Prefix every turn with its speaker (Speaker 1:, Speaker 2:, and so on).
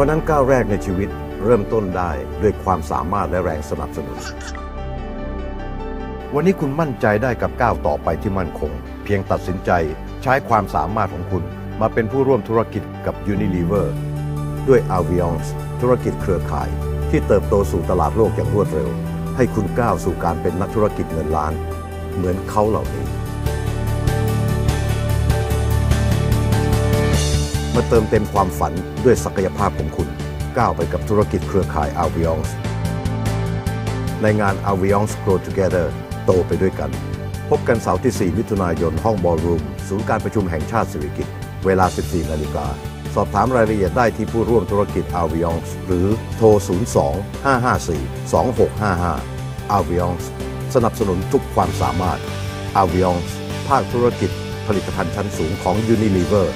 Speaker 1: วันนั้นก้าวแรกในชีวิตเริ่มต้นได้ด้วยความสามารถและแรงสนับสนุน วันนี้คุณมั่นใจได้กับก้าวต่อไปที่มั่นคง เพียงตัดสินใจใช้ความสามารถของคุณ มาเป็นผู้ร่วมธุรกิจกับ Unilever ด้วย a v i o n s ธุรกิจเครือข่าย ที่เติบโตสู่ตลาดโลกอย่างรวดเร็ว ให้คุณก้าวสู่การเป็นนักธุรกิจเงินล้าน เหมือนเขาเหล่านี้ เติมเต็มความฝันด้วยศักยภาพของคุณ ก้าวไปกับธุรกิจเครือข่าย a v i o n s ในงาน a v i o n s Grow Together โตไปด้วยกัน พบกันเสาร์ที่ 4 มิถุนายน ห้องบอลรูม ศูนย์การประชุมแห่งชาติสิริกิติ์เวลา 14 นาฬิกา สอบถามรายละเอียดได้ที่ผู้ร่วมธุรกิจ a v i o n s หรือโทร 02 554 2655 a v i o n s สนับสนุนทุกความสามารถ a v i o n s ภาคธุรกิจผลิตภัณฑ์ชั้นสูงของ Unilever